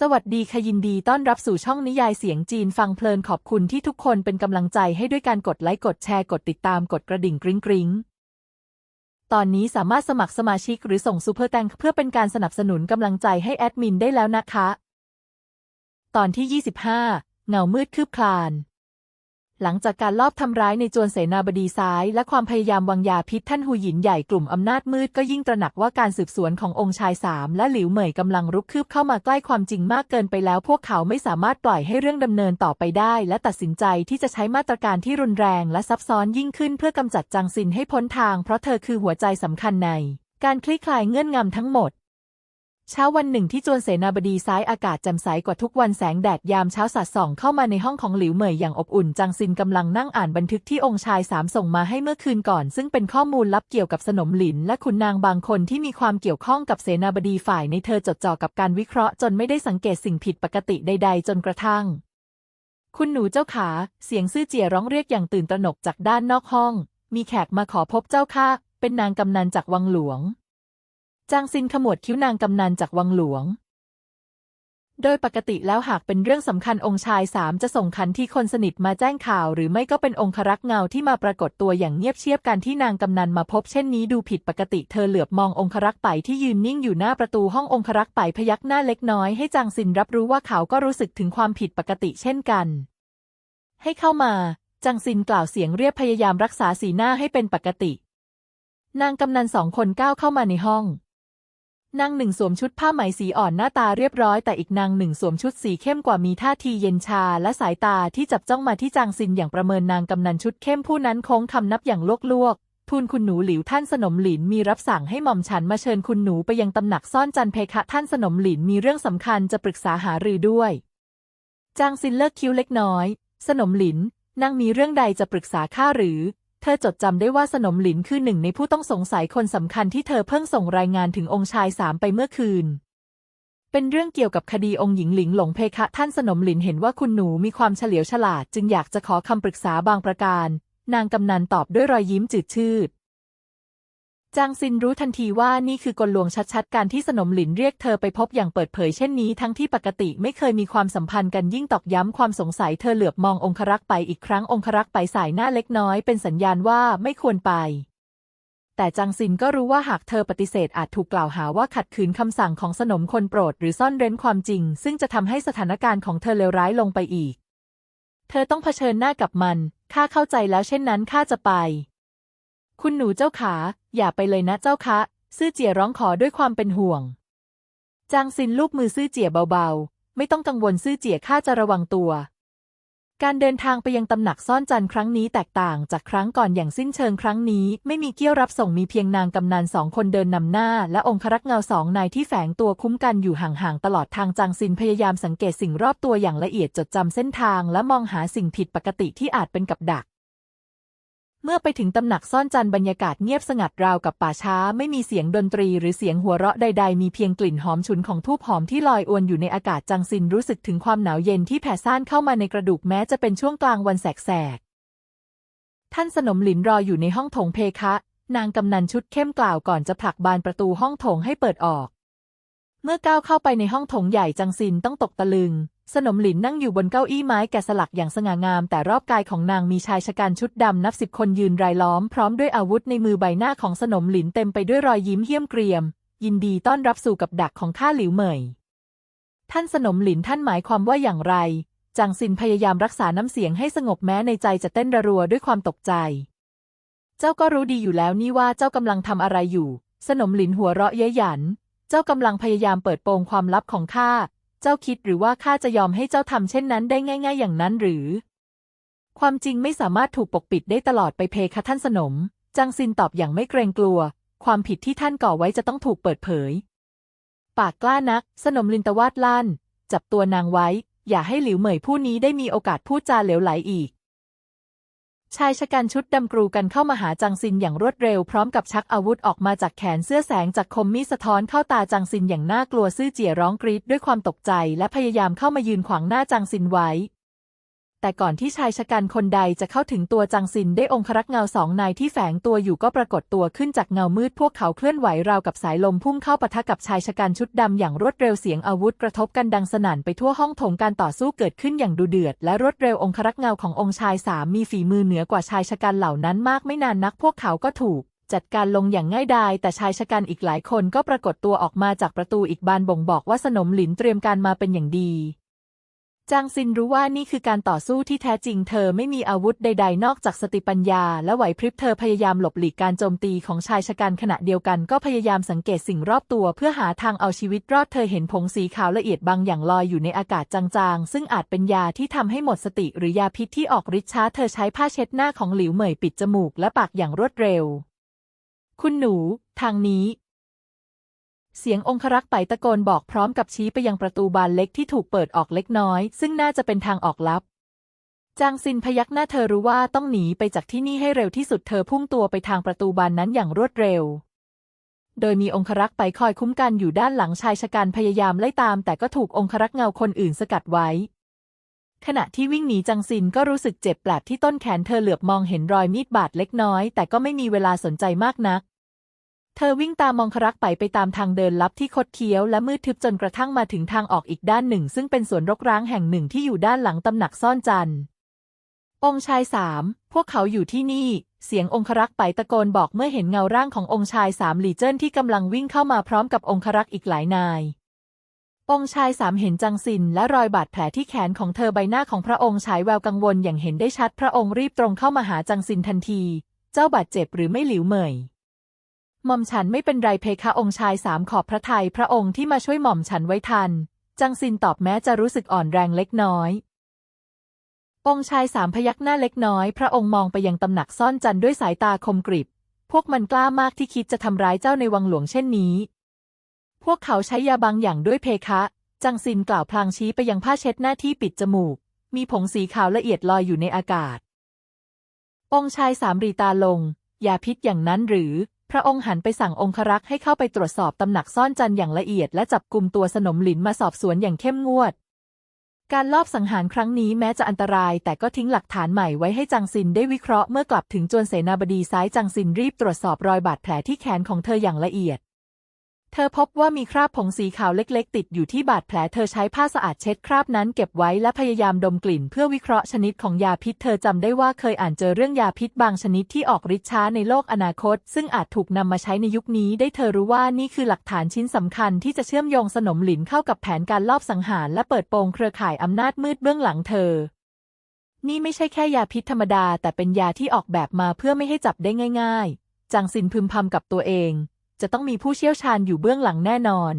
สวัสดีค่ะยินดีต้อนรับสู่ช่องนิยายเสียงจีนฟังเพลินขอบคุณที่ทุกคนเป็นกำลังใจให้ด้วยการกดไลค์กดแชร์กดติดตามกดกระดิ่งกริ๊งกริ๊งตอนนี้สามารถสมัครสมาชิกหรือส่งซูเปอร์แตงเพื่อเป็นการสนับสนุนกำลังใจให้แอดมินได้แล้วนะคะ ตอนที่ 25 เงามืดคืบคลาน หลังจากการลอบทำร้ายในจวนเสนาบดีซ้าย และความพยายามวางยาพิษท่านหูหยินใหญ่กลุ่มอำนาจมืดก็ยิ่งตระหนักว่าการสืบสวนขององค์ชายสามและหลิวเหมยกำลังรุกคืบเข้ามาใกล้ความจริงมากเกินไปแล้วพวกเขาไม่สามารถปล่อยให้เรื่องดำเนินต่อไปได้ และตัดสินใจที่จะใช้มาตรการที่รุนแรงและซับซ้อนยิ่งขึ้นเพื่อกำจัดจางซินให้พ้นทาง เพราะเธอคือหัวใจสำคัญใน การคลี่คลายเงื่อนงำทั้งหมด เช้าวันหนึ่งที่จวนเสนาบดีซ้ายอากาศแจ่มใสกว่าทุกวันแสงแดดยามเช้าสาดส่องเข้ามาในห้องของหลิวเหมยอย่างอบอุ่นจางซินกำลังนั่งอ่านบันทึกที่องค์ชายสามส่งมาให้เมื่อคืนก่อน ซึ่งเป็นข้อมูลลับเกี่ยวกับสนมหลิน และขุนนางบางคนที่มีความเกี่ยวข้องกับเสนาบดีฝ่ายในเธอจดจ่อกับการวิเคราะห์จนไม่ได้สังเกตสิ่งผิดปกติใด ๆ จนกระทั่ง คุณหนูเจ้าขา เสียงซื่อเจียร้องเรียกอย่างตื่นตระหนกจากด้านนอกห้อง มีแขกมาขอพบเจ้าค่ะเป็นนางกำนันจากวังหลวง จางซินขมวดคิ้วนางกำนันจากวังหลวง โดยปกติแล้วหากเป็นเรื่องสำคัญองค์ชายสามจะส่งคันที่คนสนิทมาแจ้งข่าว หรือไม่ก็เป็นองครักษ์เงาที่มาปรากฏตัวอย่างเงียบเชียบการที่นางกำนันมาพบเช่นนี้ดูผิดปกติเธอเหลือบมององครักษ์ไปที่ยืนนิ่งอยู่หน้าประตูห้ององครักษ์ไปพยักหน้าเล็กน้อยให้จางซินรับรู้ว่าเขาก็รู้สึกถึงความผิดปกติเช่นกัน ให้เข้ามาจางซินกล่าวเสียงเรียบพยายามรักษาสีหน้าให้เป็นปกติ นางกำนันสองคนก้าวเข้ามาในห้อง นางหนึ่งสวมชุดผ้าไหมสีอ่อนหน้าตาเรียบร้อยแต่อีกนางหนึ่งสวมชุดสีเข้มกว่ามีท่าทีเย็นชาและสายตาที่จับจ้องมาที่จางซินอย่างประเมินนางกำนันชุดเข้มผู้นั้นโค้งคำนับอย่างลวกๆทูลคุณหนูหลิวท่านสนมหลินมีรับสั่งให้หม่อมฉันมาเชิญคุณหนูไปยังตำหนักซ่อนจันเพคะท่านสนมหลินมีเรื่องสำคัญจะปรึกษาหารือด้วย จางซินเลิกคิ้วเล็กน้อย สนมหลินนางมีเรื่องใดจะปรึกษาข้าหรือ เธอจดจำได้ว่าสนมหลินคือหนึ่งในผู้ต้องสงสัยคนสำคัญที่เธอเพิ่งส่งรายงานถึงองค์ชายสามไปเมื่อคืน เป็นเรื่องเกี่ยวกับคดีองค์หญิงหลิงหลงเพคะท่านสนมหลินเห็นว่าคุณหนูมีความเฉลียวฉลาด จึงอยากจะขอคำปรึกษาบางประการ นางกำนันตอบด้วยรอยยิ้มจืดชืด จางซินรู้ทันทีว่านี่คือกลลวงชัดๆ การที่สนมหลินเรียกเธอไปพบอย่างเปิดเผยเช่นนี้ทั้งที่ปกติไม่เคยมีความสัมพันธ์กันยิ่งตอกย้ำความสงสัยเธอเหลือบมององครักษ์ไปอีกครั้งองครักษ์ไปสายหน้าเล็กน้อยเป็นสัญญาณว่าไม่ควรไป แต่จางซินก็รู้ว่าหากเธอปฏิเสธอาจถูกกล่าวหาว่าขัดขืนคำสั่งของสนมคนโปรดหรือซ่อนเร้นความจริง ซึ่งจะทำให้สถานการณ์ของเธอเลวร้ายลงไปอีก เธอต้องเผชิญหน้ากับมันข้าเข้าใจแล้วเช่นนั้นข้าจะไป คุณหนูเจ้าขา อย่าไปเลยนะเจ้าคะ ซื่อเจี๋ยร้องขอด้วยความเป็นห่วง จางซินลูบมือซื่อเจี๋ยเบาๆ ไม่ต้องกังวลซื่อเจี๋ยข้าจะระวังตัว การเดินทางไปยังตำหนักซ่อนจันทร์ครั้งนี้แตกต่างจากครั้งก่อนอย่างสิ้นเชิงครั้งนี้ ไม่มีเกี้ยวรับส่งมีเพียงนางกำนันสองคนเดินนำหน้า และองครักษ์เงาสองนายที่แฝงตัวคุ้มกันอยู่ห่างๆตลอดทางจางซินพยายามสังเกตสิ่งรอบตัวอย่างละเอียดจดจำเส้นทาง และมองหาสิ่งผิดปกติที่อาจเป็นกับดัก เมื่อไปถึงตำหนักซ่อนจันบรรยากาศเงียบสงัดราวกับป่าช้า ไม่มีเสียงดนตรีหรือเสียงหัวเราะใด ๆ มีเพียงกลิ่นหอมฉุนของทูบหอมที่ลอยอวนอยู่ในอากาศจังซินรู้สึกถึงความหนาวเย็นที่แผ่ซ่านเข้ามาในกระดูกแม้จะเป็นช่วงกลางวันแสกๆท่านสนมหลินรออยู่ในห้องโถงเพคะ นางกำนันชุดเข้มกล่าวก่อนจะผลักบานประตูห้องโถงให้เปิดออก เมื่อก้าวเข้าไปในห้องโถงใหญ่จังซินต้องตกตะลึง สนมหลินนั่งอยู่บนเก้าอี้ไม้แกะสลักอย่างสง่างาม แต่รอบกายของนางมีชายชะกันชุดดำนับสิบคนยืนรายล้อมพร้อมด้วยอาวุธในมือใบหน้าของสนมหลินเต็มไปด้วยรอยยิ้มเหี้ยมเกรียม ยินดีต้อนรับสู่กับดักของข้าหลิวเหมย ท่านสนมหลินท่านหมายความว่าอย่างไร จางซินพยายามรักษาน้ำเสียงให้สงบแม้ในใจจะเต้นระรัวด้วยความตกใจ เจ้าก็รู้ดีอยู่แล้วนี่ว่าเจ้ากำลังทำอะไรอยู่ สนมหลินหัวเราะเย้ยหยัน เจ้ากำลังพยายามเปิดโปงความลับของข้า เจ้าคิดหรือว่าข้าจะยอมให้เจ้าทำเช่นนั้นได้ง่าย ๆ อย่างนั้นหรือ ความจริงไม่สามารถถูกปกปิดได้ตลอดไปเพคะท่านสนม จังซินตอบอย่างไม่เกรงกลัว ความผิดที่ท่านก่อไว้จะต้องถูกเปิดเผย ปากกล้านัก สนมลินตวาดลั่น จับตัวนางไว้ อย่าให้หลิวเหมยผู้นี้ได้มีโอกาสพูดจาเหลวไหลอีก ชายชะกันชุดดำกรูกันเข้ามาหาจังซินอย่างรวดเร็วพร้อมกับชักอาวุธออกมาจากแขนเสื้อแสงจากคมมีสะท้อนเข้าตาจังซินอย่างน่ากลัวซื่อเจียร้องกรีดด้วยความตกใจและพยายามเข้ามายืนขวางหน้าจังซินไว้ แต่ก่อนที่ชายชะกันคนใดจะเข้าถึงตัวจังซินได้องครักษ์เงาสองนายที่แฝงตัวอยู่ก็ปรากฏตัวขึ้นจากเงามืดพวกเขาเคลื่อนไหวราวกับสายลมพุ่งเข้าปะทะกับชายชะกันชุดดำอย่างรวดเร็วเสียงอาวุธกระทบกันดังสนั่นไปทั่วห้องโถงการต่อสู้เกิดขึ้นอย่างดุเดือด และรวดเร็วองครักษ์เงาขององค์ชายสามมีฝีมือเหนือกว่าชายชะกันเหล่านั้นมากไม่นานนักพวกเขาก็ถูกจัดการลงอย่างง่ายดาย แต่ชายชะกันอีกหลายคนก็ปรากฏตัวออกมาจากประตูอีกบานบ่งบอกว่าสนมหลินเตรียมการมาเป็นอย่างดี จางซินรู้ว่านี่คือการต่อสู้ที่แท้จริงเธอไม่มีอาวุธใด ๆ นอกจากสติปัญญา และไหวพริบเธอพยายามหลบหลีกการโจมตีของชายชะกันขณะเดียวกันก็พยายามสังเกตสิ่งรอบตัวเพื่อหาทางเอาชีวิตรอดเธอเห็นผงสีขาวละเอียดบางอย่างลอยอยู่ในอากาศจางๆ ซึ่งอาจเป็นยาที่ทำให้หมดสติหรือยาพิษที่ออกฤทธิ์ช้าเธอใช้ผ้าเช็ดหน้าของหลิวเหมยปิดจมูกและปากอย่างรวดเร็ว คุณหนู ทางนี้ เสียงองครักษ์ไปตะโกนบอกพร้อมกับชี้ไปยังประตูบานเล็กที่ถูกเปิดออกเล็กน้อย ซึ่งน่าจะเป็นทางออกลับ จางซินพยักหน้าเธอรู้ว่าต้องหนีไปจากที่นี่ให้เร็วที่สุดเธอพุ่งตัวไปทางประตูบานนั้นอย่างรวดเร็ว โดยมีองครักษ์ไปคอยคุ้มกันอยู่ด้านหลังชายชะกันพยายามไล่ตาม แต่ก็ถูกองครักษ์เงาคนอื่นสกัดไว้ ขณะที่วิ่งหนีจังซินก็รู้สึกเจ็บแปลบที่ต้นแขนเธอเหลือบมองเห็นรอยมีดบาดเล็กน้อย แต่ก็ไม่มีเวลาสนใจมากนัก เธอวิ่งตามมองครักไปไปตามทางเดินลับที่คดเคี้ยวและมืดทึบจนกระทั่งมาถึงทางออกอีกด้านหนึ่ง ซึ่งเป็นสวนรกร้างแห่งหนึ่งที่อยู่ด้านหลังตำหนักซ่อนจันทร์องค์ชายสามพวกเขาอยู่ที่นี่ เสียงองครักษ์ไปตะโกนบอกเมื่อเห็นเงาร่างขององค์ชายสามหลีเจิ้นที่กำลังวิ่งเข้ามาพร้อมกับองครักษ์อีกหลายนาย องค์ชายสามเห็นจังซินและรอยบาดแผลที่แขนของเธอใบหน้าของพระองค์ฉายแววกังวลอย่างเห็นได้ชัดพระองค์รีบตรงเข้ามาหาจังซินทันที เจ้าบาดเจ็บหรือไม่หลิวเหมย หม่อมฉันไม่เป็นไรเพคะองค์ชายสามขอบพระทัยพระองค์ที่มาช่วยหม่อมฉันไว้ทัน จังซินตอบแม้จะรู้สึกอ่อนแรงเล็กน้อย องค์ชายสามพยักหน้าเล็กน้อย พระองค์มองไปยังตำหนักซ่อนจันด้วยสายตาคมกริบ พวกมันกล้ามากที่คิดจะทำร้ายเจ้าในวังหลวงเช่นนี้ พวกเขาใช้ยาบางอย่างด้วยเพคะ จังซินกล่าวพลางชี้ไปยังผ้าเช็ดหน้าที่ปิดจมูก มีผงสีขาวละเอียดลอยอยู่ในอากาศ องค์ชายสามรีตาลงยาพิษอย่างนั้นหรือ พระองค์หันไปสั่งองครักษ์ให้เข้าไปตรวจสอบตำหนักซ่อนจันอย่างละเอียดและจับกลุ่มตัวสนมหลินมาสอบสวนอย่างเข้มงวด การลอบสังหารครั้งนี้แม้จะอันตราย แต่ก็ทิ้งหลักฐานใหม่ไว้ให้จังซินได้วิเคราะห์เมื่อกลับถึงจวนเสนาบดีซ้ายจังซินรีบตรวจสอบรอยบาดแผลที่แขนของเธออย่างละเอียด เธอพบว่ามีคราบผงสีขาวเล็ก ๆ ติดอยู่ที่บาดแผลเธอใช้ผ้าสะอาดเช็ดคราบนั้นเก็บไว้และพยายามดมกลิ่นเพื่อวิเคราะห์ชนิดของยาพิษ เธอจำได้ว่าเคยอ่านเจอเรื่องยาพิษบางชนิดที่ออกฤทธิ์ช้าในโลกอนาคต ซึ่งอาจถูกนำมาใช้ในยุคนี้ ได้เธอรู้ว่านี่คือหลักฐานชิ้นสำคัญที่จะเชื่อมโยงสนมหลินเข้ากับแผนการลอบสังหาร และเปิดโปงเครือข่ายอำนาจมืดเบื้องหลังเธอนี่ไม่ใช่แค่ยาพิษธรรมดา แต่เป็นยาที่ออกแบบมาเพื่อไม่ให้จับได้ง่าย ๆจังซินพึมพำกับตัวเอง จะต้องมีผู้เชี่ยวชาญอยู่เบื้องหลังแน่นอน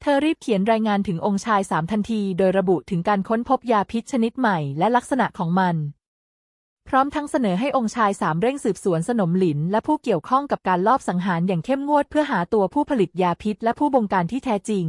เธอรีบเขียนรายงานถึงองค์ชายสามทันที โดยระบุถึงการค้นพบยาพิษชนิดใหม่และลักษณะของมัน พร้อมทั้งเสนอให้องค์ชายสามเร่งสืบสวนสนมหลิน และผู้เกี่ยวข้องกับการลอบสังหารอย่างเข้มงวดเพื่อหาตัวผู้ผลิตยาพิษและผู้บงการที่แท้จริง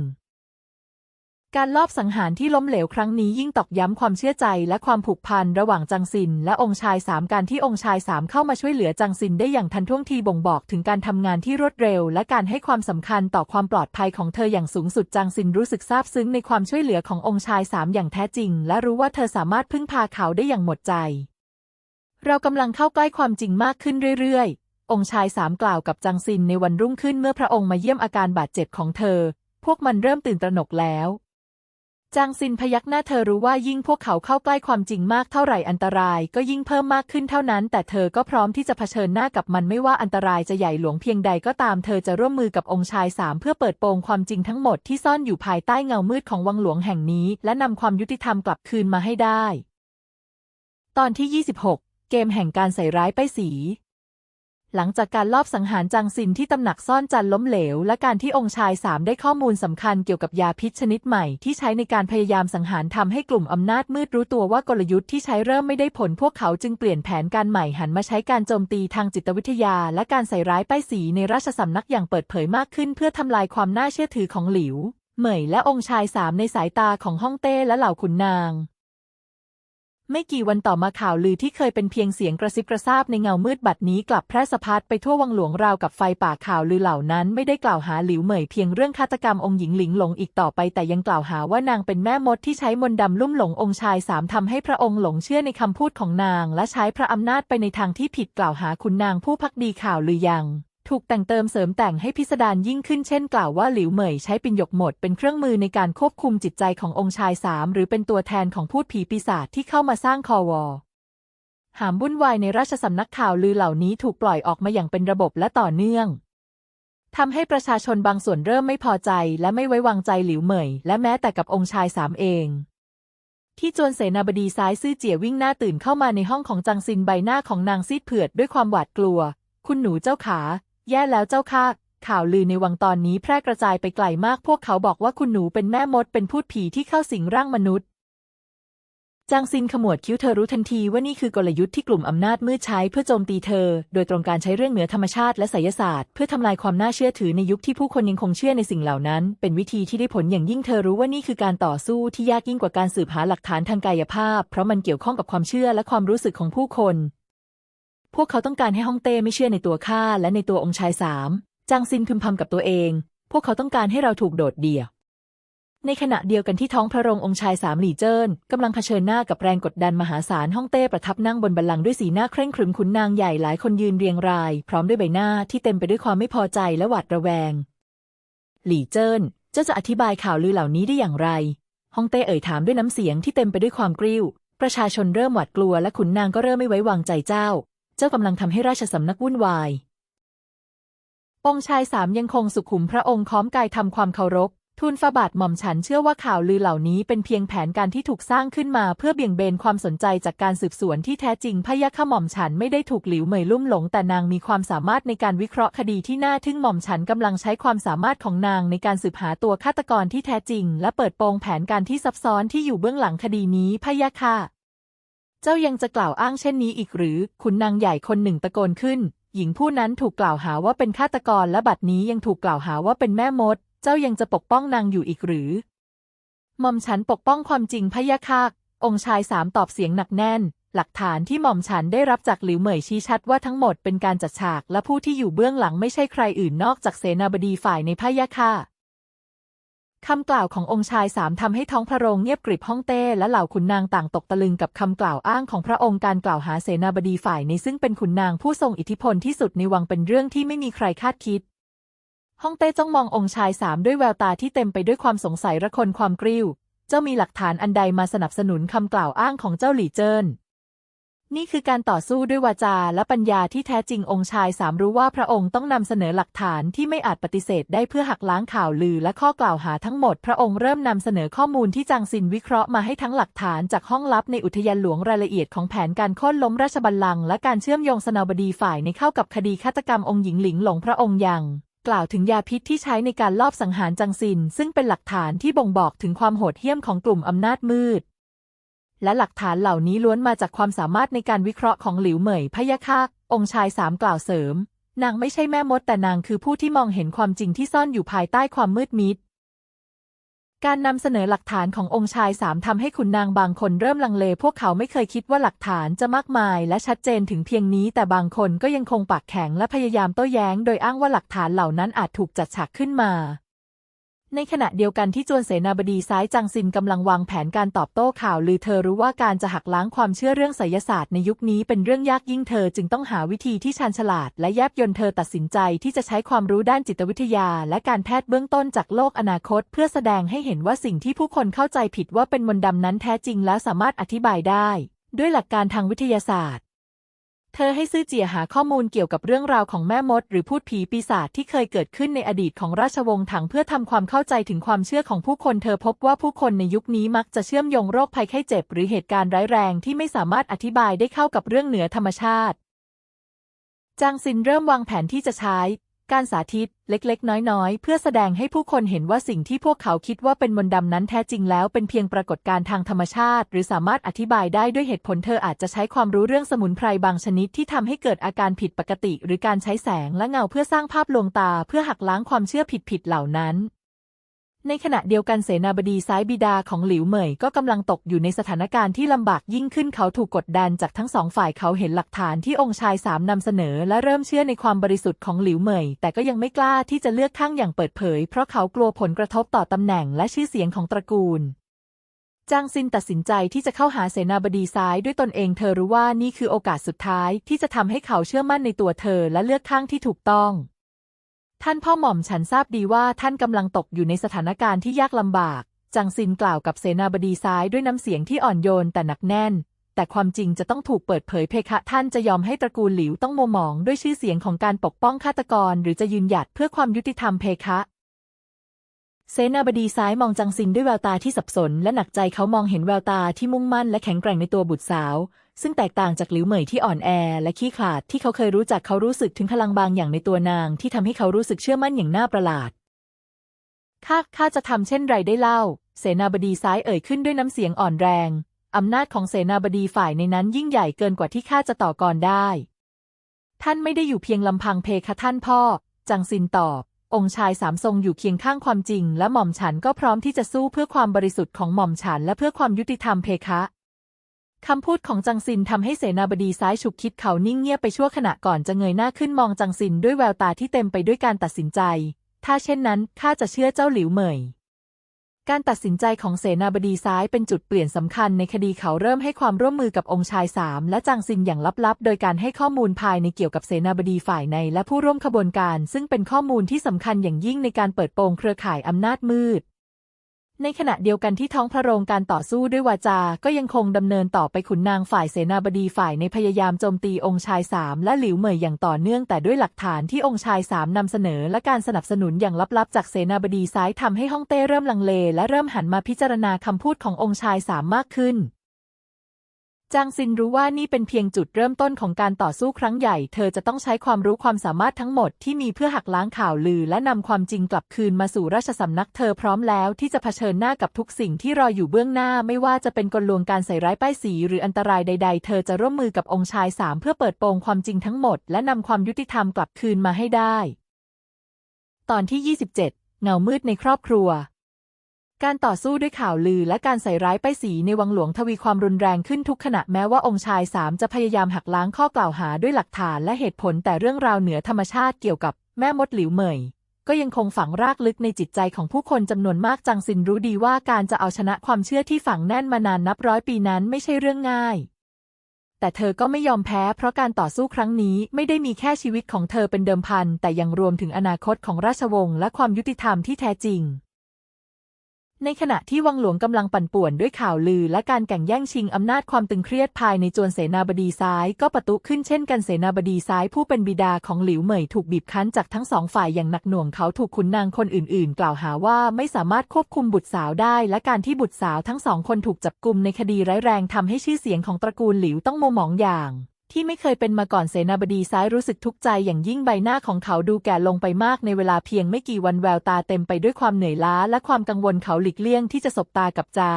การลอบสังหารที่ล้มเหลวครั้งนี้ยิ่งตอกย้ำความเชื่อใจและความผูกพันระหว่างจังซิน และองค์ชายสามการที่องค์ชายสามเข้ามาช่วยเหลือจังซินได้อย่างทันท่วงทีบ่งบอกถึงการทำงานที่รวดเร็ว และการให้ความสำคัญต่อความปลอดภัยของเธออย่างสูงสุดจังซินรู้สึกซาบซึ้งในความช่วยเหลือขององค์ชายสามอย่างแท้จริง และรู้ว่าเธอสามารถพึ่งพาเขาได้อย่างหมดใจ เรากำลังเข้าใกล้ความจริงมากขึ้นเรื่อยๆ องค์ชายสามกล่าวกับจังซินในวันรุ่งขึ้นเมื่อพระองค์มาเยี่ยมอาการบาดเจ็บของเธอ พวกมันเริ่มตื่นตระหนกแล้ว จางซินพยักหน้าเธอรู้ว่ายิ่งพวกเขาเข้าใกล้ความจริงมากเท่าไหร่อันตรายก็ยิ่งเพิ่มมากขึ้นเท่านั้น แต่เธอก็พร้อมที่จะเผชิญหน้ากับมันไม่ว่าอันตรายจะใหญ่หลวงเพียงใดก็ตามเธอจะร่วมมือกับองค์ชายสามเพื่อเปิดโปงความจริงทั้งหมดที่ซ่อนอยู่ภายใต้เงามืดของวังหลวงแห่งนี้ และนำความยุติธรรมกลับคืนมาให้ได้ ตอนที่ 26 เกมแห่งการใส่ร้ายป้ายสี หลังจากการลอบสังหารจังซินที่ตำหนักซ่อนจันล้มเหลว และการที่องค์ชายสามได้ข้อมูลสำคัญเกี่ยวกับยาพิษชนิดใหม่ที่ใช้ในการพยายามสังหารทำให้กลุ่มอำนาจมืดรู้ตัวว่ากลยุทธ์ที่ใช้เริ่มไม่ได้ผลพวกเขาจึงเปลี่ยนแผนการใหม่หันมาใช้การโจมตีทางจิตวิทยา และการใส่ร้ายป้ายสีในราชสำนักอย่างเปิดเผยมากขึ้น เพื่อทำลายความน่าเชื่อถือของหลิว เหมยและองค์ชายสามในสายตาของฮ่องเต้และเหล่าขุนนาง ไม่กี่วันต่อมาข่าวลือที่เคยเป็นเพียงเสียงกระซิบกระซาบในเงามืดบัดนี้กลับแพร่สะพัดไปทั่ววังหลวงราวกับไฟป่าข่าวลือเหล่านั้นไม่ได้กล่าวหาหลิวเหมยเพียงเรื่องฆาตกรรมองค์หญิงหลิงหลงอีกต่อไปแต่ยังกล่าวหาว่านางเป็นแม่มดที่ใช้มนต์ดำลุ่มหลงองค์ชายสามทำให้พระองค์หลงเชื่อในคำพูดของนาง และใช้พระอำนาจไปในทางที่ผิดกล่าวหาคุณนางผู้พักดีข่าวลือยัง ถูกแต่งเติมเสริมแต่งให้พิสดารยิ่งขึ้นเช่นกล่าวว่าหลิวเหมยใช้ปิ่นหยกหมดเป็นเครื่องมือในการควบคุมจิตใจขององค์ชายสามหรือเป็นตัวแทนของพูดผีปีศาจที่เข้ามาสร้างคอวอหามวุ่นวายในราชสำนักข่าวลือเหล่านี้ถูกปล่อยออกมาอย่างเป็นระบบและต่อเนื่องทำให้ประชาชนบางส่วนเริ่มไม่พอใจและไม่ไว้วางใจหลิวเหมย และแม้แต่กับองค์ชายสามเอง ที่จวนเสนาบดีซ้ายซื่อเจี๋ยวิ่งหน้าตื่นเข้ามาในห้องของจังซินใบหน้าของนางซีดเผือดด้วยความหวาดกลัว คุณหนูเจ้าขา แย่แล้วเจ้าค่ะ ข่าวลือในวังตอนนี้แพร่กระจายไปไกลมากพวกเขาบอกว่าคุณหนูเป็นแม่มดเป็นพูดผีที่เข้าสิงร่างมนุษย์จางซินขมวดคิ้วเธอรู้ทันทีว่านี่คือกลยุทธ์ที่กลุ่มอำนาจมืดใช้เพื่อโจมตีเธอ โดยตรงการใช้เรื่องเหนือธรรมชาติและไสยศาสตร์ เพื่อทำลายความน่าเชื่อถือในยุคที่ผู้คนยังคงเชื่อในสิ่งเหล่านั้น เป็นวิธีที่ได้ผลอย่างยิ่งเธอรู้ว่านี่คือการต่อสู้ที่ยากยิ่งกว่าการสืบหาหลักฐานทางกายภาพ เพราะมันเกี่ยวข้องกับความเชื่อและความรู้สึกของผู้คน พวกเขาต้องการให้ฮ่องเต้ไม่เชื่อในตัวข้าและในตัวองค์ชายสามจางซินพึมพำกับตัวเอง พวกเขาต้องการให้เราถูกโดดเดี่ยว ในขณะเดียวกันที่ท้องพระโรงองค์ชายสามหลี่เจิ้นกำลังเผชิญหน้ากับแรงกดดันมหาศาลฮ่องเต้ประทับนั่งบนบัลลังก์ด้วยสีหน้าเคร่งครึมขุนนางใหญ่หลายคนยืนเรียงราย พร้อมด้วยใบหน้าที่เต็มไปด้วยความไม่พอใจและหวาดระแวง หลี่เจิ้นเจ้าจะอธิบายข่าวลือเหล่านี้ได้อย่างไรฮ่องเต้เอ่ยถามด้วยน้ำเสียงที่เต็มไปด้วยความกริ้ว ประชาชนเริ่มหวาดกลัวและขุนนางก็เริ่มไม่ไว้วางใจเจ้า เจ้ากำลังทำให้ราชสำนักวุ่นวาย องค์ชายสามยังคงสุขุมพระองค์ค้อมกายทำความเคารพทูลฟาบาทหม่อมฉันเชื่อว่าข่าวลือเหล่านี้เป็นเพียงแผนการที่ถูกสร้างขึ้นมาเพื่อเบี่ยงเบนความสนใจจากการสืบสวนที่แท้จริงพะยะค่ะหม่อมฉันไม่ได้ถูกหลิวเหมยลุ่มหลง แต่นางมีความสามารถในการวิเคราะห์คดีที่น่าทึ่งหม่อมฉันกำลังใช้ความสามารถของนางในการสืบหาตัวฆาตกรที่แท้จริง และเปิดโปงแผนการที่ซับซ้อนที่อยู่เบื้องหลังคดีนี้พะยะค่ะ เจ้ายังจะกล่าวอ้างเช่นนี้อีกหรือ ขุนนางใหญ่คนหนึ่งตะโกนขึ้น หญิงผู้นั้นถูกกล่าวหาว่าเป็นฆาตกรและบัดนี้ยังถูกกล่าวหาว่าเป็นแม่มด เจ้ายังจะปกป้องนางอยู่อีกหรือหม่อมฉันปกป้องความจริงพะยะค่ะองค์ชายสามตอบเสียงหนักแน่น หลักฐานที่หม่อมฉันได้รับจากหลิวเหมยชี้ชัดว่าทั้งหมดเป็นการจัดฉากและผู้ที่อยู่เบื้องหลังไม่ใช่ใครอื่นนอกจากเสนาบดีฝ่ายในพะยะค่ะ คำกล่าวขององค์ชายสามทำให้ท้องพระโรงเงียบกริบห้องเต้และเหล่าขุนนางต่างตกตะลึงกับคำกล่าวอ้างของพระองค์การกล่าวหาเสนาบดีฝ่ายในซึ่งเป็นขุนนางผู้ทรงอิทธิพลที่สุดในวังเป็นเรื่องที่ไม่มีใครคาดคิด ห้องเต้จ้องมององค์ชายสามด้วยแววตาที่เต็มไปด้วยความสงสัยระคนความกริ้ว เจ้ามีหลักฐานอันใดมาสนับสนุนคำกล่าวอ้างของเจ้าหลี่เจิ้น นี่คือการต่อสู้ด้วยวาจาและปัญญาที่แท้จริงองค์ชายสามรู้ว่าพระองค์ต้องนำเสนอหลักฐานที่ไม่อาจปฏิเสธได้เพื่อหักล้างข่าวลือและข้อกล่าวหาทั้งหมด พระองค์เริ่มนำเสนอข้อมูลที่จางซินวิเคราะห์มาให้ทั้งหลักฐานจากห้องลับในอุทยานหลวงรายละเอียดของแผนการโค่นล้มราชบัลลังก์และการเชื่อมโยงสนาบดีฝ่ายในเข้ากับคดีฆาตกรรมองค์หญิงหลิงหลงพระองค์ยังกล่าวถึงยาพิษที่ใช้ในการลอบสังหารจังซิน ซึ่งเป็นหลักฐานที่บ่งบอกถึงความโหดเหี้ยมของกลุ่มอำนาจมืด และหลักฐานเหล่านี้ล้วนมาจากความสามารถในการวิเคราะห์ของหลิวเหมยพยะค่ะองค์ชายสามกล่าวเสริม นางไม่ใช่แม่มดแต่นางคือผู้ที่มองเห็นความจริงที่ซ่อนอยู่ภายใต้ความมืดมิด การนำเสนอหลักฐานขององค์ชายสามทำให้ขุนนางบางคนเริ่มลังเล พวกเขาไม่เคยคิดว่าหลักฐานจะมากมาย และชัดเจนถึงเพียงนี้ แต่บางคนก็ยังคงปากแข็งและพยายามโต้แย้ง โดยอ้างว่าหลักฐานเหล่านั้นอาจถูกจัดฉากขึ้นมา ในขณะเดียวกันที่จวนเสนาบดีซ้ายจางซินกำลังวางแผนการตอบโต้ข่าวลือเธอรู้ว่าการจะหักล้างความเชื่อเรื่องไสยศาสตร์ในยุคนี้เป็นเรื่องยากยิ่งเธอจึงต้องหาวิธีที่ชาญฉลาด และแยบยลเธอตัดสินใจที่จะใช้ความรู้ด้านจิตวิทยา และการแพทย์เบื้องต้นจากโลกอนาคต เพื่อแสดงให้เห็นว่าสิ่งที่ผู้คนเข้าใจผิดว่าเป็นมนต์ดำนั้นแท้จริงและสามารถอธิบายได้ ด้วยหลักการทางวิทยาศาสตร์ เธอให้ซื่อเจียหาข้อมูลเกี่ยวกับเรื่องราวของแม่มด หรือพูดผีปีศาจที่เคยเกิดขึ้นในอดีตของราชวงศ์ถังเพื่อทำความเข้าใจถึงความเชื่อของผู้คนเธอพบว่าผู้คนในยุคนี้มักจะเชื่อมโยงโรคภัยไข้เจ็บ หรือเหตุการณ์ร้ายแรงที่ไม่สามารถอธิบายได้เข้ากับเรื่องเหนือธรรมชาติจางซินเริ่มวางแผนที่จะใช้ การสาธิตเล็กๆ น้อยๆ เพื่อแสดงให้ผู้คนเห็นว่าสิ่งที่พวกเขาคิดว่าเป็นมนต์ดำนั้นแท้จริงแล้วเป็นเพียงปรากฏการณ์ทางธรรมชาติ หรือสามารถอธิบายได้ด้วยเหตุผลเธออาจจะใช้ความรู้เรื่องสมุนไพรบางชนิดที่ทำให้เกิดอาการผิดปกติ หรือการใช้แสงและเงาเพื่อสร้างภาพลวงตา เพื่อหักล้างความเชื่อผิดๆเหล่านั้น ในขณะเดียวกันเสนาบดีซ้ายบิดาของหลิวเหมยก็กำลังตกอยู่ในสถานการณ์ที่ลำบากยิ่งขึ้นเขาถูกกดดันจากทั้งสองฝ่ายเขาเห็นหลักฐานที่องค์ชายสามนำเสนอ และเริ่มเชื่อในความบริสุทธิ์ของหลิวเหมย แต่ก็ยังไม่กล้าที่จะเลือกข้างอย่างเปิดเผย เพราะเขากลัวผลกระทบต่อตำแหน่งและชื่อเสียงของตระกูลจางซินตัดสินใจที่จะเข้าหาเสนาบดีซ้ายด้วยตนเองเธอรู้ว่านี่คือโอกาสสุดท้ายที่จะทำให้เขาเชื่อมั่นในตัวเธอและเลือกข้างที่ถูกต้อง ท่านพ่อหม่อมฉันทราบดีว่าท่านกำลังตกอยู่ในสถานการณ์ที่ยากลำบากจางซินกล่าวกับเสนาบดีซ้ายด้วยน้ำเสียงที่อ่อนโยนแต่หนักแน่น แต่ความจริงจะต้องถูกเปิดเผยเพคะท่านจะยอมให้ตระกูลหลิวต้องโมวหมองด้วยชื่อเสียงของการปกป้องฆาตกร หรือจะยืนหยัดเพื่อความยุติธรรมเพคะเสนาบดีซ้ายมองจังซินด้วยแววตาที่สับสน และหนักใจเขามองเห็นแววตาที่มุ่งมั่นและแข็งแกร่งในตัวบุตรสาว ซึ่งแตกต่างจากหลิวเหมยที่อ่อนแอ และขี้ขลาดที่เขาเคยรู้จักเขารู้สึกถึงพลังบางอย่างในตัวนางที่ทำให้เขารู้สึกเชื่อมั่นอย่างน่าประหลาด ข้า ข้าจะทำเช่นไรได้เล่า เสนาบดีซ้ายเอ่ยขึ้นด้วยน้ำเสียงอ่อนแรงอำนาจของเสนาบดีฝ่ายในนั้นยิ่งใหญ่เกินกว่าที่ข้าจะต่อกรได้ ท่านไม่ได้อยู่เพียงลำพังเพคะท่านพ่อ จังซินตอบ องค์ชายสามทรงอยู่เคียงข้างความจริง และหม่อมฉันก็พร้อมที่จะสู้เพื่อความบริสุทธิ์ของหม่อมฉันและเพื่อความยุติธรรมเพคะ คำพูดของจังซินทำให้เสนาบดีซ้ายฉุกคิดเขานิ่งเงียบไปชั่วขณะก่อนจะเงยหน้าขึ้นมองจังซินด้วยแววตาที่เต็มไปด้วยการตัดสินใจ ถ้าเช่นนั้นข้าจะเชื่อเจ้าหลิวเหมย การตัดสินใจของเสนาบดีซ้ายเป็นจุดเปลี่ยนสำคัญในคดีเขาเริ่มให้ความร่วมมือกับองค์ชายสามและจางซินอย่างลับๆ โดยการให้ข้อมูลภายในเกี่ยวกับเสนาบดีฝ่ายในและผู้ร่วมขบวนการ ซึ่งเป็นข้อมูลที่สำคัญอย่างยิ่งในการเปิดโปงเครือข่ายอำนาจมืด ในขณะเดียวกันที่ท้องพระโรงการต่อสู้ด้วยวาจาก็ยังคงดำเนินต่อไปขุนนางฝ่ายเสนาบดีฝ่ายในพยายามโจมตีองค์ชายสามและหลิวเหมยอย่างต่อเนื่องแต่ด้วยหลักฐานที่องค์ชายสามนำเสนอและการสนับสนุนอย่างลับๆ จากเสนาบดีซ้ายทำให้ฮ่องเต้เริ่มลังเลและเริ่มหันมาพิจารณาคำพูดขององค์ชายสามมากขึ้น จางซินรู้ว่านี่เป็นเพียงจุดเริ่มต้นของการต่อสู้ครั้งใหญ่ เธอจะต้องใช้ความรู้ความสามารถทั้งหมดที่มีเพื่อหักล้างข่าวลือ และนำความจริงกลับคืนมาสู่ราชสำนัก เธอพร้อมแล้วที่จะเผชิญหน้ากับทุกสิ่งที่รออยู่เบื้องหน้า ไม่ว่าจะเป็นกลลวงการใส่ร้ายป้ายสี หรืออันตรายใด ๆ เธอจะร่วมมือกับองค์ชายสามเพื่อเปิดโปงความจริงทั้งหมด และนำความยุติธรรมกลับคืนมาให้ได้ ตอนที่ 27 เงามืดในครอบครัว การต่อสู้ด้วยข่าวลือและการใส่ร้ายป้ายสีในวังหลวงทวีความรุนแรงขึ้นทุกขณะแม้ว่าองค์ชายสามจะพยายามหักล้างข้อกล่าวหาด้วยหลักฐานและเหตุผลแต่เรื่องราวเหนือธรรมชาติเกี่ยวกับแม่มดหลิวเหมย ก็ยังคงฝังรากลึกในจิตใจของผู้คนจำนวนมากจังซินรู้ดีว่าการจะเอาชนะความเชื่อที่ฝังแน่นมานานนับร้อยปีนั้นไม่ใช่เรื่องง่าย แต่เธอก็ไม่ยอมแพ้เพราะการต่อสู้ครั้งนี้ไม่ได้มีแค่ชีวิตของเธอเป็นเดิมพันแต่ยังรวมถึงอนาคตของราชวงศ์และความยุติธรรมที่แท้จริง ในขณะที่วังหลวงกำลังปั่นป่วนด้วยข่าวลือและการแข่งแย่งชิงอำนาจความตึงเครียดภายในจวนเสนาบดีซ้ายก็ปะทุขึ้นเช่นกันเสนาบดีซ้ายผู้เป็นบิดาของหลิวเหมยถูกบีบคั้นจากทั้งสองฝ่ายอย่างหนักหน่วงเขาถูกขุนนางคนอื่นๆ กล่าวหาว่าไม่สามารถควบคุมบุตรสาวได้ และการที่บุตรสาวทั้งสองคนถูกจับกลุมในคดีร้ายแรงทำให้ชื่อเสียงของตระกูลหลิวต้องโมหมองอย่าง ที่ไม่เคยเป็นมาก่อนเสนาบดีซ้ายรู้สึกทุกข์ใจอย่างยิ่งใบหน้าของเขาดูแก่ลงไปมากในเวลาเพียงไม่กี่วันแววตาเต็มไปด้วยความเหนื่อยล้าและความกังวลเขาหลีกเลี่ยงที่จะสบตากับจา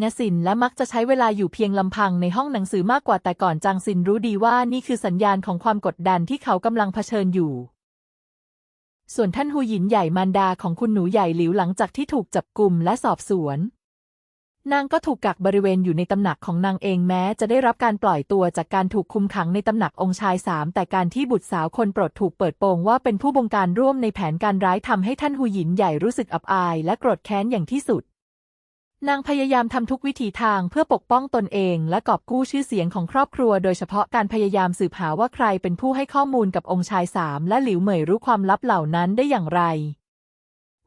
งสินและมักจะใช้เวลาอยู่เพียงลำพังในห้องหนังสือมากกว่าแต่ก่อนจางซินรู้ดีว่านี่คือสัญญาณของความกดดันที่เขากำลังเผชิญอยู่ ส่วนท่านหูหยินใหญ่มารดาของคุณหนูใหญ่หลิวหลังจากที่ถูกจับกลุ่มและสอบสวน นางก็ถูกกักบริเวณอยู่ในตำหนักของนางเองแม้จะได้รับการปล่อยตัวจากการถูกคุมขังในตำหนักองค์ชายสามแต่การที่บุตรสาวคนโปรดถูกเปิดโปงว่าเป็นผู้บงการร่วมในแผนการร้ายทำให้ท่านหูหยินใหญ่รู้สึกอับอายและโกรธแค้นอย่างที่สุด นางพยายามทำทุกวิถีทางเพื่อปกป้องตนเองและกอบกู้ชื่อเสียงของครอบครัว โดยเฉพาะการพยายามสืบหาว่าใครเป็นผู้ให้ข้อมูลกับองค์ชายสามและหลิวเหมยรู้ความลับเหล่านั้นได้อย่างไร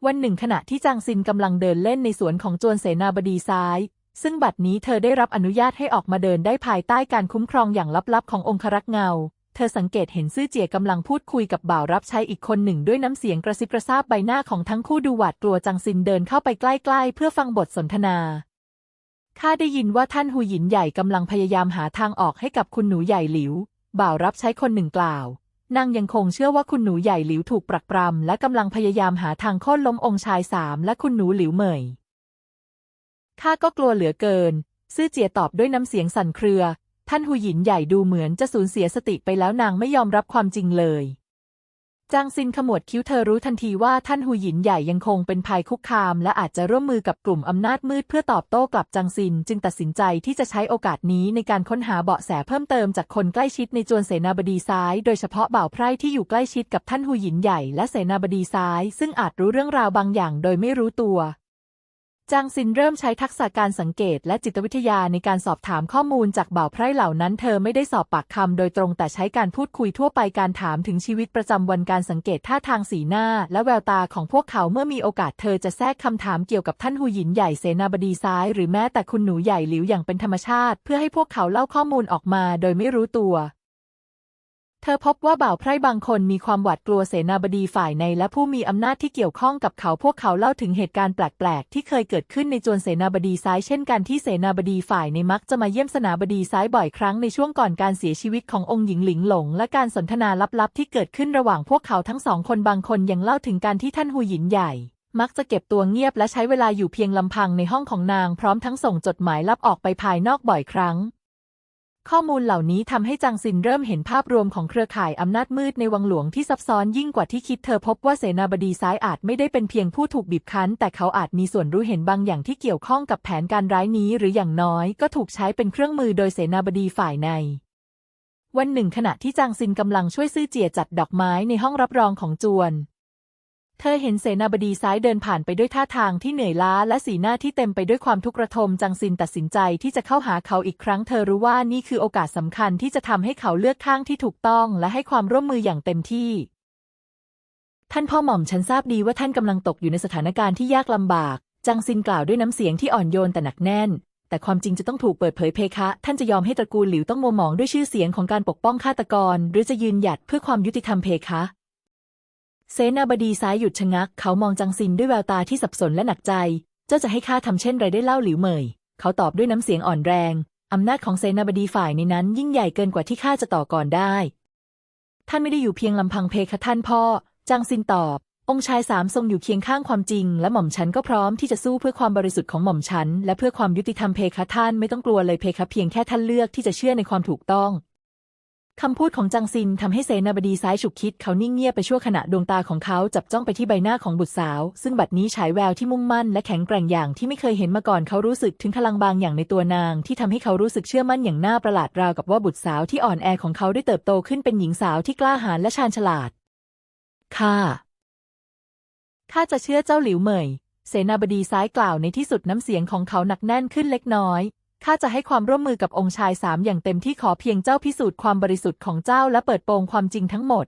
วันหนึ่งขณะที่จางซินกำลังเดินเล่นในสวนของจวนเสนาบดีซ้าย ซึ่งบัดนี้เธอได้รับอนุญาตให้ออกมาเดินได้ภายใต้การคุ้มครองอย่างลับๆขององครักษ์เงา เธอสังเกตเห็นซื่อเจียกำลังพูดคุยกับบ่าวรับใช้อีกคนหนึ่งด้วยน้ำเสียงกระซิบกระซาบใบหน้าของทั้งคู่ดูหวาดกลัวจังซินเดินเข้าไปใกล้ๆ เพื่อฟังบทสนทนาข้าได้ยินว่าท่านหูหยินใหญ่กำลังพยายามหาทางออกให้กับคุณหนูใหญ่หลิว บ่าวรับใช้คนหนึ่งกล่าว นางยังคงเชื่อว่าคุณหนูใหญ่หลิวถูกปรักปรำและกำลังพยายามหาทางค้นล้มองค์ชายสามและคุณหนูหลิวเหมย ข้าก็กลัวเหลือเกิน ซื่อเจียตอบด้วยน้ำเสียงสั่นเครือ ท่านหูหยินใหญ่ดูเหมือนจะสูญเสียสติไปแล้วนางไม่ยอมรับความจริงเลย จางซินขมวดคิ้วเธอรู้ทันทีว่าท่านหูหยินใหญ่ยังคงเป็นภัยคุกคาม และอาจจะร่วมมือกับกลุ่มอำนาจมืดเพื่อตอบโต้กลับจางซิน จึงตัดสินใจที่จะใช้โอกาสนี้ในการค้นหาเบาะแสเพิ่มเติมจากคนใกล้ชิดในจวนเสนาบดีซ้าย โดยเฉพาะบ่าวไพร่ที่อยู่ใกล้ชิดกับท่านหูหยินใหญ่และเสนาบดีซ้าย ซึ่งอาจรู้เรื่องราวบางอย่างโดยไม่รู้ตัว จางซินเริ่มใช้ทักษะการสังเกตและจิตวิทยาในการสอบถามข้อมูลจากบ่าวไพร่เหล่านั้น เธอไม่ได้สอบปากคำโดยตรงแต่ใช้การพูดคุยทั่วไปการถามถึงชีวิตประจำวันการสังเกตท่าทางสีหน้า และแววตาของพวกเขาเมื่อมีโอกาสเธอจะแทรกคำถามเกี่ยวกับท่านหูหยินใหญ่เสนาบดีซ้าย หรือแม้แต่คุณหนูใหญ่หลิวอย่างเป็นธรรมชาติ เพื่อให้พวกเขาเล่าข้อมูลออกมาโดยไม่รู้ตัว เธอพบว่าบ่าวไพร่บางคนมีความหวาดกลัวเสนาบดีฝ่ายในและผู้มีอำนาจที่เกี่ยวข้องกับเขาพวกเขาเล่าถึงเหตุการณ์แปลก ๆ ที่เคยเกิดขึ้นในจวนเสนาบดีซ้ายเช่นการที่เสนาบดีฝ่ายในมักจะมาเยี่ยมสนาบดีซ้ายบ่อยครั้งในช่วงก่อนการเสียชีวิตขององค์หญิงหลิงหลง และการสนทนาลับ ๆ ที่เกิดขึ้นระหว่างพวกเขาทั้งสองคนบางคนยังเล่าถึงการที่ท่านหูหยินใหญ่มักจะเก็บตัวเงียบและใช้เวลาอยู่เพียงลำพังในห้องของนางพร้อมทั้งส่งจดหมายลับออกไปภายนอกบ่อยครั้ง ข้อมูลเหล่านี้ทำให้จางซินเริ่มเห็นภาพรวมของเครือข่ายอำนาจมืดในวังหลวงที่ซับซ้อนยิ่งกว่าที่คิดเธอพบว่าเสนาบดีซ้ายอาจไม่ได้เป็นเพียงผู้ถูกบีบคั้น แต่เขาอาจมีส่วนรู้เห็นบางอย่างที่เกี่ยวข้องกับแผนการร้ายนี้ หรืออย่างน้อยก็ถูกใช้เป็นเครื่องมือโดยเสนาบดีฝ่ายใน วันหนึ่งขณะที่จางซินกำลังช่วยซื่อเจียจัดดอกไม้ในห้องรับรองของจวน เธอเห็นเสนาบดีซ้ายเดินผ่านไปด้วยท่าทางที่เหนื่อยล้าและสีหน้าที่เต็มไปด้วยความทุกข์ระทมจังซินตัดสินใจที่จะเข้าหาเขาอีกครั้ง เธอรู้ว่านี่คือโอกาสสำคัญที่จะทำให้เขาเลือกข้างที่ถูกต้องและให้ความร่วมมืออย่างเต็มที่ ท่านพ่อหม่อมฉันทราบดีว่าท่านกำลังตกอยู่ในสถานการณ์ที่ยากลำบาก จังซินกล่าวด้วยน้ำเสียงที่อ่อนโยนแต่หนักแน่น แต่ความจริงจะต้องถูกเปิดเผยเพคะ ท่านจะยอมให้ตระกูลหลิวต้องมัวหมองด้วยชื่อเสียงของการปกป้องฆาตกร หรือจะยืนหยัดเพื่อความยุติธรรมเพคะ เสนาบดีซ้ายหยุดชะงัก เขามองจังซินด้วยแววตาที่สับสนและหนักใจ เจ้าจะให้ข้าทำเช่นไรได้เล่าหลิวเหมย เขาตอบด้วยน้ำเสียงอ่อนแรง อำนาจของเสนาบดีฝ่ายในนั้นยิ่งใหญ่เกินกว่าที่ข้าจะต่อก่อนได้ ท่านไม่ได้อยู่เพียงลำพังเพคะท่านพ่อ จังซินตอบ องค์ชายสามทรงอยู่เคียงข้างความจริง และหม่อมฉันก็พร้อมที่จะสู้เพื่อความบริสุทธิ์ของหม่อมฉัน และเพื่อความยุติธรรมเพคะท่านไม่ต้องกลัวเลยเพคะเพียงแค่ท่านเลือกที่จะเชื่อในความถูกต้อง คำพูดของจังซินทำให้เสนาบดีซ้ายฉุกคิดเขานิ่งเงียบไปชั่วขณะดวงตาของเขาจับจ้องไปที่ใบหน้าของบุตรสาว ซึ่งบัดนี้ฉายแววที่มุ่งมั่นและแข็งแกร่งอย่างที่ไม่เคยเห็นมาก่อนเขารู้สึกถึงพลังบางอย่างในตัวนาง ที่ทำให้เขารู้สึกเชื่อมั่นอย่างน่าประหลาดราวกับว่าบุตรสาวที่อ่อนแอของเขาได้เติบโตขึ้นเป็นหญิงสาวที่กล้าหาญและชาญฉลาดข้าข้าจะเชื่อเจ้าหลิวเหมย เสนาบดีซ้ายกล่าวในที่สุดน้ำเสียงของเขาหนักแน่นขึ้นเล็กน้อย ข้าจะให้ความร่วมมือกับองค์ชายสามอย่างเต็มที่ขอเพียงเจ้าพิสูจน์ความบริสุทธิ์ของเจ้าและเปิดโปงความจริงทั้งหมด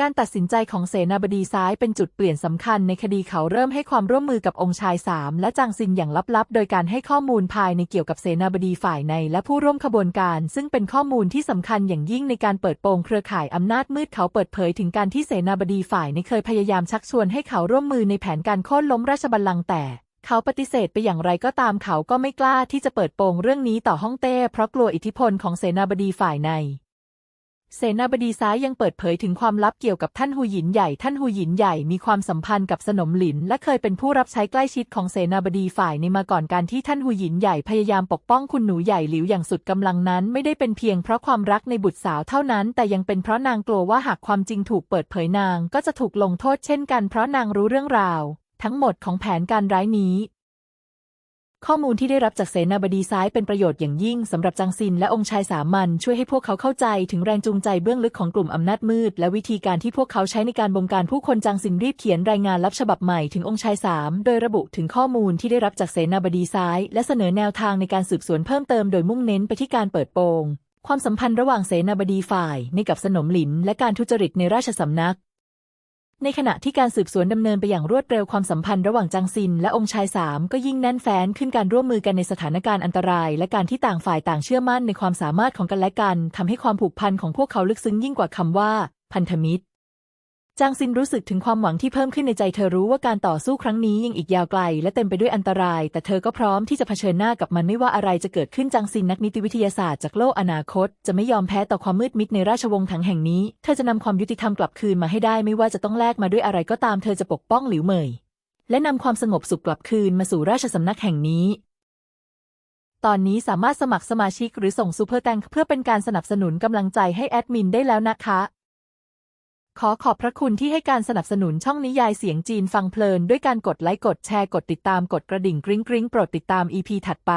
การตัดสินใจของเสนาบดีซ้ายเป็นจุดเปลี่ยนสำคัญในคดีเขาเริ่มให้ความร่วมมือกับองค์ชายสามและจางซินอย่างลับๆ โดยการให้ข้อมูลภายในเกี่ยวกับเสนาบดีฝ่ายในและผู้ร่วมขบวนการ ซึ่งเป็นข้อมูลที่สำคัญอย่างยิ่งในการเปิดโปงเครือข่ายอำนาจมืดเขาเปิดเผยถึงการที่เสนาบดีฝ่ายในเคยพยายามชักชวนให้เขาร่วมมือในแผนการโค่นล้มราชบัลลังก์แต่ เขาปฏิเสธไปอย่างไรก็ตามเขาก็ไม่กล้าที่จะเปิดโปงเรื่องนี้ต่อฮ่องเต้เพราะกลัวอิทธิพลของเสนาบดีฝ่ายในเสนาบดีซ้ายยังเปิดเผยถึงความลับเกี่ยวกับท่านหูหยินใหญ่ ท่านหูหยินใหญ่มีความสัมพันธ์กับสนมหลิน และเคยเป็นผู้รับใช้ใกล้ชิดของเสนาบดีฝ่ายในมาก่อนการที่ท่านหูหยินใหญ่พยายามปกป้องคุณหนูใหญ่หลิวอย่างสุดกำลังนั้น ไม่ได้เป็นเพียงเพราะความรักในบุตรสาวเท่านั้น แต่ยังเป็นเพราะนางกลัวว่าหากความจริงถูกเปิดเผยนาง ก็จะถูกลงโทษเช่นกันเพราะนางรู้เรื่องราว ทั้งหมดของแผนการร้ายนี้ ข้อมูลที่ได้รับจากเสนาบดีซ้ายเป็นประโยชน์อย่างยิ่งสำหรับจางซินและองค์ชายสามัญช่วยให้พวกเขาเข้าใจถึงแรงจูงใจเบื้องลึกของกลุ่มอำนาจมืด และวิธีการที่พวกเขาใช้ในการบงการผู้คนจางซินรีบเขียนรายงานลับฉบับใหม่ถึงองค์ชายสามโดยระบุถึงข้อมูลที่ได้รับจากเสนาบดีซ้าย และเสนอแนวทางในการสืบสวนเพิ่มเติมโดยมุ่งเน้นไปที่การเปิดโปงความสัมพันธ์ระหว่างเสนาบดีฝ่ายในกับสนมหลิน และการทุจริตในราชสำนัก ในขณะที่การสืบสวนดำเนินไปอย่างรวดเร็วความสัมพันธ์ระหว่างจางซิน และองค์ชายสามก็ยิ่งแน่นแฟ้นขึ้นการร่วมมือกันในสถานการณ์อันตราย และการที่ต่างฝ่ายต่างเชื่อมั่นในความสามารถของกันและกันทำให้ความผูกพันของพวกเขาลึกซึ้งยิ่งกว่าคำว่า พันธมิตร จางซินรู้สึกถึงความหวังที่เพิ่มขึ้นในใจเธอรู้ว่าการต่อสู้ครั้งนี้ยังอีกยาวไกล และเต็มไปด้วยอันตราย แต่เธอก็พร้อมที่จะเผชิญหน้ากับมันไม่ว่าอะไรจะเกิดขึ้นจางซินนักนิติวิทยาศาสตร์จากโลกอนาคต จะไม่ยอมแพ้ต่อความมืดมิดในราชวงศ์ถังแห่งนี้เธอจะนำความยุติธรรมกลับคืนมาให้ได้ไม่ว่าจะต้องแลกมาด้วยอะไรก็ตามเธอจะปกป้องหลิวเหมย และนำความสงบสุขกลับคืนมาสู่ราชสำนักแห่งนี้ตอนนี้สามารถสมัครสมาชิกหรือส่งซูเปอร์แตงเพื่อเป็นการสนับสนุนกำลังใจให้แอดมินได้แล้วนะคะ ขอขอบพระคุณที่ให้การสนับสนุนช่องนิยายเสียงจีนฟังเพลิน ด้วยการกดไลค์กดแชร์กดติดตามกดกระดิ่งกริ๊งกริ๊งโปรดติดตาม EP ถัดไป